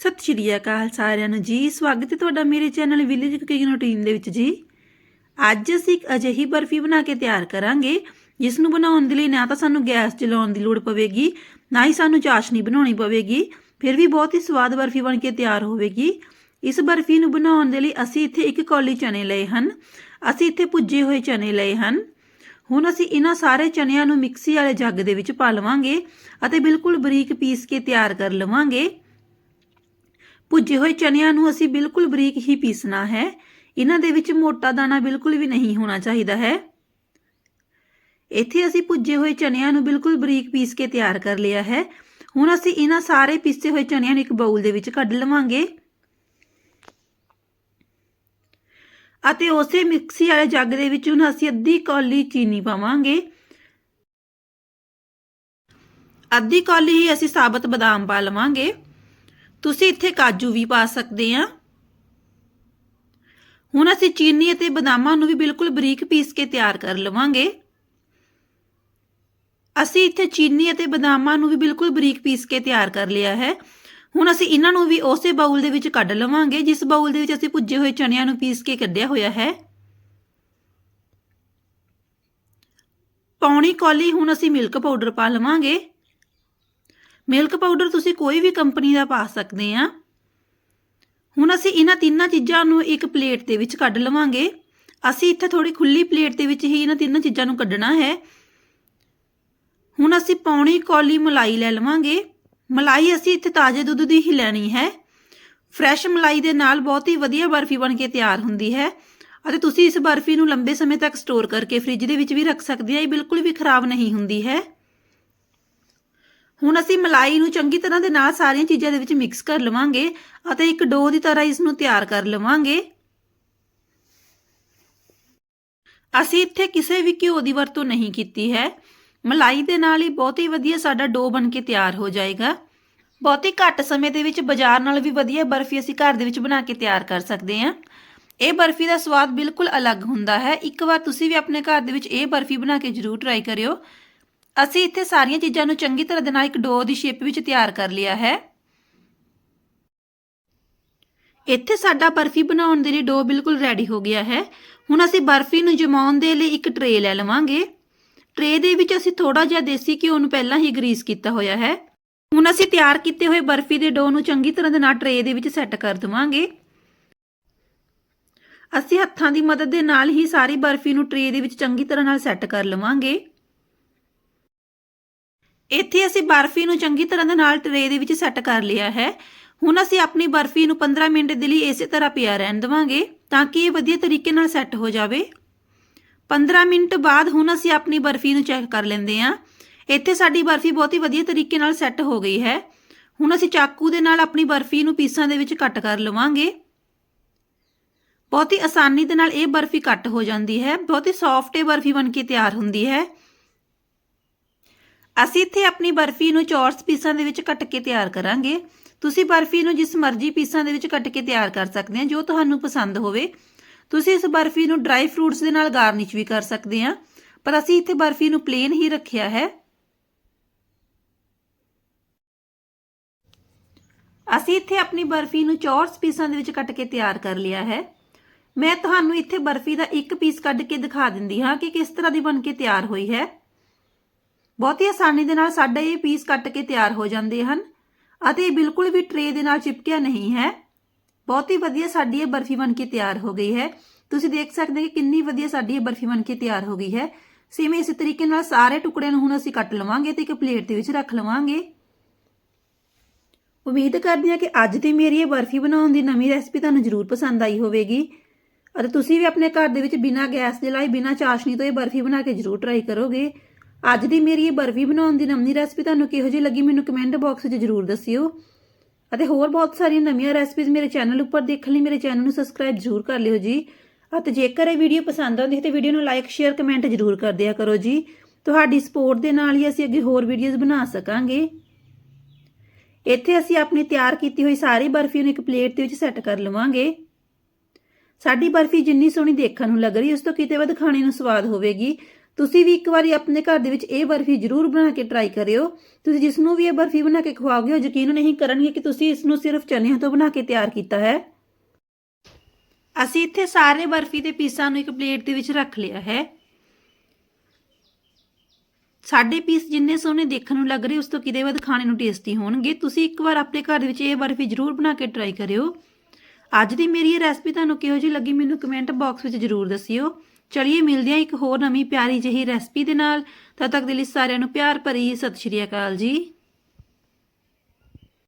ਸਤਿ ਸ਼੍ਰੀ ਅਕਾਲ ਸਾਰਿਆਂ ਨੂੰ ਜੀ, ਸਵਾਗਤ ਹੈ ਤੁਹਾਡਾ ਮੇਰੇ ਚੈਨਲ ਵਿਲੇਜ ਕੁਕਿੰਗ ਰੂਟੀਨ ਦੇ ਵਿੱਚ ਜੀ। ਅੱਜ ਅਸੀਂ ਇੱਕ ਅਜਿਹੀ ਬਰਫੀ ਬਣਾ ਕੇ ਤਿਆਰ ਕਰਾਂਗੇ, ਜਿਸ ਨੂੰ ਬਣਾਉਣ ਦੇ ਲਈ ਨਾ ਤਾਂ ਸਾਨੂੰ ਗੈਸ ਜਲਾਉਣ ਦੀ ਲੋੜ ਪਵੇਗੀ, ਨਾ ਹੀ ਸਾਨੂੰ ਚਾਸ਼ਨੀ ਬਣਾਉਣੀ ਪਵੇਗੀ, ਫਿਰ ਵੀ ਬਹੁਤ ਹੀ ਸਵਾਦ ਬਰਫੀ ਬਣ ਕੇ ਤਿਆਰ ਹੋਵੇਗੀ। ਇਸ ਬਰਫੀ ਨੂੰ ਬਣਾਉਣ ਦੇ ਲਈ ਅਸੀਂ ਇੱਥੇ ਇੱਕ ਕੌਲੀ ਚਨੇ ਲਏ ਹਨ। ਅਸੀਂ ਇੱਥੇ ਭੁੱਜੇ ਹੋਏ ਚਨੇ ਲਏ ਹਨ। ਹੁਣ ਅਸੀਂ ਇਹਨਾਂ ਸਾਰੇ ਚਨਿਆਂ ਨੂੰ ਮਿਕਸੀ ਵਾਲੇ ਜੱਗ ਦੇ ਵਿੱਚ ਪਾ ਲਵਾਂਗੇ ਅਤੇ ਬਿਲਕੁਲ ਬਰੀਕ ਪੀਸ ਕੇ ਤਿਆਰ ਕਰ ਲਵਾਂਗੇ। ਭੁੱਜੇ ਹੋਏ ਚਨਿਆਂ ਨੂੰ ਅਸੀਂ ਬਿਲਕੁਲ ਬਰੀਕ ਹੀ ਪੀਸਣਾ ਹੈ। ਇਹਨਾਂ ਦੇ ਵਿੱਚ ਮੋਟਾ ਦਾਣਾ ਬਿਲਕੁਲ ਵੀ ਨਹੀਂ ਹੋਣਾ ਚਾਹੀਦਾ ਹੈ। ਇੱਥੇ ਅਸੀਂ ਭੁੱਜੇ ਹੋਏ ਚਨਿਆਂ ਨੂੰ ਬਿਲਕੁਲ ਬਰੀਕ ਪੀਸ ਕੇ ਤਿਆਰ ਕਰ ਲਿਆ ਹੈ। ਹੁਣ ਅਸੀਂ ਇਹਨਾਂ ਸਾਰੇ ਪੀਸੇ ਹੋਏ ਚਨਿਆਂ ਨੂੰ ਇੱਕ ਬਾਉਲ ਦੇ ਵਿੱਚ ਕੱਢ ਲਵਾਂਗੇ। ਅਤੇ ਉਸੇ ਮਿਕਸੀ ਵਾਲੇ ਜੱਗ ਦੇ ਵਿੱਚ ਹੁਣ ਅਸੀਂ ਅੱਧੀ ਕੌਲੀ ਚੀਨੀ ਪਾਵਾਂਗੇ। ਅੱਧੀ ਕੌਲੀ ਹੀ ਅਸੀਂ ਸਾਬਤ ਬਦਾਮ ਪਾ ਲਵਾਂਗੇ। ਤੁਸੀਂ ਇੱਥੇ ਕਾਜੂ ਵੀ ਪਾ ਸਕਦੇ ਆ। ਹੁਣ ਅਸੀਂ ਚੀਨੀ ਅਤੇ ਬਦਾਮਾਂ ਨੂੰ ਵੀ ਬਿਲਕੁਲ ਬਰੀਕ ਪੀਸ ਕੇ ਤਿਆਰ ਕਰ ਲਵਾਂਗੇ। ਅਸੀਂ ਇੱਥੇ ਚੀਨੀ ਅਤੇ ਬਦਾਮਾਂ ਨੂੰ ਵੀ ਬਿਲਕੁਲ ਬਰੀਕ ਪੀਸ ਕੇ ਤਿਆਰ ਕਰ ਲਿਆ ਹੈ। ਹੁਣ ਅਸੀਂ ਇਹਨਾਂ ਨੂੰ ਵੀ ਉਸੇ ਬਾਉਲ ਦੇ ਵਿੱਚ ਕੱਢ ਲਵਾਂਗੇ, ਜਿਸ ਬਾਉਲ ਦੇ ਵਿੱਚ ਅਸੀਂ ਭੁੱਜੇ ਹੋਏ ਚਣਿਆਂ ਨੂੰ ਪੀਸ ਕੇ ਕੱਢਿਆ ਹੋਇਆ ਹੈ। ਪੌਣੀ ਕੌਲੀ ਹੁਣ ਅਸੀਂ ਮਿਲਕ ਪਾਊਡਰ ਪਾ ਲਵਾਂਗੇ। ਮਿਲਕ ਪਾਊਡਰ ਤੁਸੀਂ ਕੋਈ ਵੀ ਕੰਪਨੀ ਦਾ ਪਾ ਸਕਦੇ ਆ। ਹੁਣ ਅਸੀਂ ਇਹਨਾਂ ਤਿੰਨਾਂ ਚੀਜ਼ਾਂ ਨੂੰ ਇੱਕ ਪਲੇਟ ਦੇ ਵਿੱਚ ਕੱਢ ਲਵਾਂਗੇ। ਅਸੀਂ ਇੱਥੇ ਥੋੜੀ ਖੁੱਲੀ ਪਲੇਟ ਦੇ ਵਿੱਚ ਹੀ ਇਹਨਾਂ ਤਿੰਨਾਂ ਚੀਜ਼ਾਂ ਨੂੰ ਕੱਢਣਾ ਹੈ। ਹੁਣ ਅਸੀਂ ਪੌਣੀ ਕੌਲੀ ਮਲਾਈ ਲੈ ਲਵਾਂਗੇ। ਮਲਾਈ ਅਸੀਂ ਇੱਥੇ ਤਾਜ਼ੇ ਦੁੱਧ ਦੀ ਹੀ ਲੈਣੀ ਹੈ। ਫਰੈਸ਼ ਮਲਾਈ ਦੇ ਨਾਲ ਬਹੁਤ ਹੀ ਵਧੀਆ ਬਰਫੀ ਬਣ ਕੇ ਤਿਆਰ ਹੁੰਦੀ ਹੈ ਅਤੇ ਤੁਸੀਂ ਇਸ ਬਰਫੀ ਨੂੰ ਲੰਬੇ ਸਮੇਂ ਤੱਕ ਸਟੋਰ ਕਰਕੇ ਫ੍ਰਿਜ ਦੇ ਵਿੱਚ ਵੀ ਰੱਖ ਸਕਦੇ ਆ। ਇਹ ਬਿਲਕੁਲ ਵੀ ਖਰਾਬ ਨਹੀਂ ਹੁੰਦੀ ਹੈ। ਹੁਣ ਅਸੀਂ ਮਲਾਈ ਨੂੰ ਚੰਗੀ ਤਰ੍ਹਾਂ ਦੇ ਨਾਲ ਸਾਰੀਆਂ ਚੀਜ਼ਾਂ ਦੇ ਵਿੱਚ ਮਿਕਸ ਕਰ ਲਵਾਂਗੇ ਅਤੇ ਇੱਕ ਡੋ ਦੀ ਤਰ੍ਹਾਂ ਇਸ ਨੂੰ ਤਿਆਰ ਕਰ ਲਵਾਂਗੇ। ਅਸੀਂ ਇੱਥੇ ਕਿਸੇ ਵੀ ਘਿਓ ਦੀ ਵਰਤੋਂ ਨਹੀਂ ਕੀਤੀ ਹੈ। ਮਲਾਈ ਦੇ ਨਾਲ ਹੀ ਬਹੁਤ ਹੀ ਵਧੀਆ ਸਾਡਾ ਡੋ ਬਣ ਕੇ ਤਿਆਰ ਹੋ ਜਾਏਗਾ। ਬਹੁਤ ਹੀ ਘੱਟ ਸਮੇਂ ਦੇ ਵਿੱਚ ਬਾਜ਼ਾਰ ਨਾਲ ਵੀ ਵਧੀਆ ਬਰਫੀ ਅਸੀਂ ਘਰ ਦੇ ਵਿੱਚ ਬਣਾ ਕੇ ਤਿਆਰ ਕਰ ਸਕਦੇ ਹਾਂ। ਇਹ ਬਰਫੀ ਦਾ ਸਵਾਦ ਬਿਲਕੁਲ ਅਲੱਗ ਹੁੰਦਾ ਹੈ। ਇੱਕ ਵਾਰ ਤੁਸੀਂ ਵੀ ਆਪਣੇ ਘਰ ਦੇ ਵਿੱਚ ਇਹ ਬਰਫੀ ਬਣਾ ਕੇ ਜ਼ਰੂਰ ਟਰਾਈ ਕਰਿਓ। ਅਸੀਂ ਇੱਥੇ ਸਾਰੀਆਂ ਚੀਜ਼ਾਂ ਨੂੰ ਚੰਗੀ ਤਰ੍ਹਾਂ ਦੇ ਨਾਲ ਇੱਕ ਡੋ ਦੀ ਸ਼ੇਪ ਵਿੱਚ ਤਿਆਰ ਕਰ ਲਿਆ ਹੈ। ਇੱਥੇ ਸਾਡਾ ਬਰਫੀ ਬਣਾਉਣ ਦੇ ਲਈ ਡੋ ਬਿਲਕੁਲ ਰੈਡੀ ਹੋ ਗਿਆ ਹੈ। ਹੁਣ ਅਸੀਂ ਬਰਫੀ ਨੂੰ ਜਮਾਉਣ ਦੇ ਲਈ ਇੱਕ ਟਰੇ ਲੈ ਲਵਾਂਗੇ। ਟਰੇ ਦੇ ਵਿੱਚ ਅਸੀਂ ਥੋੜਾ ਜਿਹਾ ਦੇਸੀ ਘਿਓ ਨੂੰ ਪਹਿਲਾਂ ਹੀ ਗਰੀਸ ਕੀਤਾ ਹੋਇਆ ਹੈ। ਹੁਣ ਅਸੀਂ ਤਿਆਰ ਕੀਤੇ ਹੋਏ ਬਰਫੀ ਦੇ ਡੋ ਨੂੰ ਚੰਗੀ ਤਰ੍ਹਾਂ ਦੇ ਨਾਲ ਟਰੇ ਦੇ ਵਿੱਚ ਸੈੱਟ ਕਰ ਦਵਾਂਗੇ। ਅਸੀਂ ਹੱਥਾਂ ਦੀ ਮਦਦ ਦੇ ਨਾਲ ਹੀ ਸਾਰੀ ਬਰਫੀ ਨੂੰ ਟਰੇ ਦੇ ਵਿੱਚ ਚੰਗੀ ਤਰ੍ਹਾਂ ਨਾਲ ਸੈੱਟ ਕਰ ਲਵਾਂਗੇ। ਇੱਥੇ ਅਸੀਂ ਬਰਫੀ ਨੂੰ ਚੰਗੀ ਤਰ੍ਹਾਂ ਦੇ ਨਾਲ ਟਰੇ ਦੇ ਵਿੱਚ ਸੈੱਟ ਕਰ ਲਿਆ ਹੈ। ਹੁਣ ਅਸੀਂ ਆਪਣੀ ਬਰਫੀ ਨੂੰ 15 ਮਿੰਟ ਦੇ ਲਈ ਇਸੇ ਤਰ੍ਹਾਂ ਪਿਆ ਰਹਿਣ ਦੇਵਾਂਗੇ ਤਾਂ ਕਿ ਇਹ ਵਧੀਆ ਤਰੀਕੇ ਨਾਲ ਸੈੱਟ ਹੋ ਜਾਵੇ। 15 ਮਿੰਟ ਬਾਅਦ ਹੁਣ ਅਸੀਂ ਆਪਣੀ ਬਰਫੀ ਨੂੰ ਚੈੱਕ ਕਰ ਲੈਂਦੇ ਹਾਂ। ਇੱਥੇ ਸਾਡੀ ਬਰਫੀ ਬਹੁਤ ਹੀ ਵਧੀਆ ਤਰੀਕੇ ਨਾਲ ਸੈੱਟ ਹੋ ਗਈ ਹੈ। ਹੁਣ ਅਸੀਂ ਚਾਕੂ ਦੇ ਨਾਲ ਆਪਣੀ ਬਰਫੀ ਨੂੰ ਪੀਸਾਂ ਦੇ ਵਿੱਚ ਕੱਟ ਕਰ ਲਵਾਂਗੇ। ਬਹੁਤ ਹੀ ਆਸਾਨੀ ਦੇ ਨਾਲ ਇਹ ਬਰਫੀ ਕੱਟ ਹੋ ਜਾਂਦੀ ਹੈ। ਬਹੁਤ ਹੀ ਸੌਫਟ ਇਹ ਬਰਫੀ ਬਣ ਕੇ ਤਿਆਰ ਹੁੰਦੀ ਹੈ। ਅਸੀਂ ਇੱਥੇ ਆਪਣੀ ਬਰਫੀ ਨੂੰ ਚੌਰਸ ਪੀਸਾਂ ਦੇ ਵਿੱਚ ਕੱਟ ਕੇ ਤਿਆਰ ਕਰਾਂਗੇ। ਤੁਸੀਂ ਬਰਫੀ ਨੂੰ ਜਿਸ ਮਰਜ਼ੀ ਪੀਸਾਂ ਦੇ ਵਿੱਚ ਕੱਟ ਕੇ ਤਿਆਰ ਕਰ ਸਕਦੇ ਹੋ, ਜੋ ਤੁਹਾਨੂੰ ਪਸੰਦ ਹੋਵੇ। ਤੁਸੀਂ ਇਸ ਬਰਫੀ ਨੂੰ ਡਰਾਈ ਫਰੂਟਸ ਦੇ ਨਾਲ ਗਾਰਨਿਸ਼ ਵੀ ਕਰ ਸਕਦੇ ਆ ਪਰ ਅਸੀਂ ਇੱਥੇ ਬਰਫੀ ਨੂੰ ਪਲੇਨ ਹੀ ਰੱਖਿਆ ਹੈ। ਅਸੀਂ ਇੱਥੇ ਆਪਣੀ ਬਰਫੀ ਨੂੰ ਚੌਰਸ ਪੀਸਾਂ ਦੇ ਵਿੱਚ ਕੱਟ ਕੇ ਤਿਆਰ ਕਰ ਲਿਆ ਹੈ। ਮੈਂ ਤੁਹਾਨੂੰ ਇੱਥੇ ਬਰਫੀ ਦਾ ਇੱਕ ਪੀਸ ਕੱਢ ਕੇ ਦਿਖਾ ਦਿੰਦੀ ਹਾਂ ਕਿ ਕਿਸ ਤਰ੍ਹਾਂ ਦੀ ਬਣ ਕੇ ਤਿਆਰ ਹੋਈ ਹੈ। ਬਹੁਤ ਹੀ ਆਸਾਨੀ ਦੇ ਨਾਲ ਸਾਡਾ ਇਹ ਪੀਸ ਕੱਟ ਕੇ ਤਿਆਰ ਹੋ ਜਾਂਦੇ ਹਨ। ਅਤੇ ਇਹ ਬਿਲਕੁਲ ਵੀ ਟਰੇ ਦੇ ਨਾਲ ਚਿਪਕਿਆ ਨਹੀਂ ਹੈ। ਬਹੁਤ ਹੀ ਵਧੀਆ ਸਾਡੀ ਇਹ ਬਰਫੀ ਬਣ ਕੇ ਤਿਆਰ ਹੋ ਗਈ ਹੈ। ਤੁਸੀਂ ਦੇਖ ਸਕਦੇ ਹੋ ਕਿ ਕਿੰਨੀ ਵਧੀਆ ਸਾਡੀ ਇਹ ਬਰਫੀ ਬਣ ਕੇ ਤਿਆਰ ਹੋ ਗਈ ਹੈ। ਸੇਮ ਇਸੇ ਤਰੀਕੇ ਨਾਲ ਸਾਰੇ ਟੁਕੜਿਆਂ ਨੂੰ ਹੁਣ ਅਸੀਂ ਕੱਟ ਲਵਾਂਗੇ ਤੇ ਇੱਕ ਪਲੇਟ ਦੇ ਵਿੱਚ ਰੱਖ ਲਵਾਂਗੇ। ਉਮੀਦ ਕਰਦੀ ਹਾਂ ਕਿ ਅੱਜ ਦੀ ਮੇਰੀ ਇਹ ਬਰਫੀ ਬਣਾਉਣ ਦੀ ਨਵੀਂ ਰੈਸਪੀ ਤੁਹਾਨੂੰ ਜ਼ਰੂਰ ਪਸੰਦ ਆਈ ਹੋਵੇਗੀ। ਅਤੇ ਤੁਸੀਂ ਵੀ ਆਪਣੇ ਘਰ ਦੇ ਵਿੱਚ ਬਿਨਾਂ ਗੈਸ ਦੇ ਲਾਈ ਬਿਨਾਂ ਚਾਸ਼ਨੀ ਤੋਂ ਇਹ ਬਰਫੀ ਬਣਾ ਕੇ ਜ਼ਰੂਰ ਟਰਾਈ ਕਰੋਗੇ। ਅੱਜ ਦੀ ਮੇਰੀ ਇਹ ਬਰਫੀ ਬਣਾਉਣ ਦੀ ਨਵੀਂ ਰੈਸਪੀ ਤੁਹਾਨੂੰ ਕਿਹੋ ਜਿਹੀ ਲੱਗੀ ਮੈਨੂੰ ਕਮੈਂਟ ਬਾਕਸ 'ਚ ਜ਼ਰੂਰ ਦੱਸਿਓ। ਅਤੇ ਹੋਰ ਬਹੁਤ ਸਾਰੀਆਂ ਨਵੀਆਂ ਰੈਸਪੀਜ਼ ਮੇਰੇ ਚੈਨਲ ਉੱਪਰ ਦੇਖਣ ਲਈ ਮੇਰੇ ਚੈਨਲ ਨੂੰ ਸਬਸਕ੍ਰਾਈਬ ਜ਼ਰੂਰ ਕਰ ਲਿਓ ਜੀ। ਅਤੇ ਜੇਕਰ ਇਹ ਵੀਡੀਓ ਪਸੰਦ ਆਉਂਦੀ ਹੈ ਤਾਂ ਵੀਡੀਓ ਨੂੰ ਲਾਈਕ ਸ਼ੇਅਰ ਕਮੈਂਟ ਜ਼ਰੂਰ ਕਰ ਦਿਆ ਕਰੋ ਜੀ। ਤੁਹਾਡੀ ਸਪੋਰਟ ਦੇ ਨਾਲ ਹੀ ਅਸੀਂ ਅੱਗੇ ਹੋਰ ਵੀਡੀਓਜ਼ ਬਣਾ ਸਕਾਂਗੇ। ਇੱਥੇ ਅਸੀਂ ਆਪਣੀ ਤਿਆਰ ਕੀਤੀ ਹੋਈ ਸਾਰੀ ਬਰਫੀ ਨੂੰ ਇੱਕ ਪਲੇਟ ਦੇ ਵਿੱਚ ਸੈੱਟ ਕਰ ਲਵਾਂਗੇ। ਸਾਡੀ ਬਰਫੀ ਜਿੰਨੀ ਸੋਹਣੀ ਦੇਖਣ ਨੂੰ ਲੱਗ ਰਹੀ ਉਸ ਤੋਂ ਕਿਤੇ ਵੱਧ ਖਾਣੇ ਨੂੰ ਸਵਾਦ ਹੋਵੇਗੀ। ਤੁਸੀਂ ਵੀ ਇੱਕ ਵਾਰੀ ਆਪਣੇ ਘਰ ਦੇ ਵਿੱਚ ਇਹ ਬਰਫੀ ਜ਼ਰੂਰ ਬਣਾ ਕੇ ਟਰਾਈ ਕਰਿਓ। ਤੁਸੀਂ ਜਿਸ ਨੂੰ ਵੀ ਇਹ ਬਰਫੀ ਬਣਾ ਕੇ ਖਵਾਓਗੇ, ਉਹ ਯਕੀਨ ਨਹੀਂ ਕਰਨਗੇ ਕਿ ਤੁਸੀਂ ਇਸ ਨੂੰ ਸਿਰਫ ਚਨਿਆਂ ਤੋਂ ਬਣਾ ਕੇ ਤਿਆਰ ਕੀਤਾ ਹੈ। ਅਸੀਂ ਇੱਥੇ ਸਾਰੇ ਬਰਫੀ ਦੇ ਪੀਸਾਂ ਨੂੰ ਇੱਕ ਪਲੇਟ ਦੇ ਵਿੱਚ ਰੱਖ ਲਿਆ ਹੈ। ਸਾਡੇ ਪੀਸ ਜਿੰਨੇ ਸੋਹਣੇ ਦੇਖਣ ਨੂੰ ਲੱਗ ਰਹੇ, ਉਸ ਤੋਂ ਕਿਤੇ ਵੱਧ ਖਾਣੇ ਨੂੰ ਟੇਸਟੀ ਹੋਣਗੇ। ਤੁਸੀਂ ਇੱਕ ਵਾਰ ਆਪਣੇ ਘਰ ਦੇ ਵਿੱਚ ਇਹ ਬਰਫੀ ਜ਼ਰੂਰ ਬਣਾ ਕੇ ਟਰਾਈ ਕਰਿਓ। ਅੱਜ ਦੀ ਮੇਰੀ ਇਹ ਰੈਸਪੀ ਤੁਹਾਨੂੰ ਕਿਹੋ ਜਿਹੀ ਲੱਗੀ, ਮੈਨੂੰ ਕਮੈਂਟ ਬਾਕਸ ਵਿੱਚ ਜ਼ਰੂਰ ਦੱਸਿਓ। ਚਲਿਏ ਮਿਲਦੇ ਹਾਂ ਇੱਕ ਹੋਰ ਨਵੀਂ ਪਿਆਰੀ ਜਿਹੀ ਰੈਸਪੀ ਦੇ ਨਾਲ, ਤਦ ਤੱਕ ਦੇ ਲਈ ਸਾਰਿਆਂ ਨੂੰ ਪਿਆਰ ਭਰੀ ਸਤਿ ਸ਼੍ਰੀ ਅਕਾਲ ਜੀ।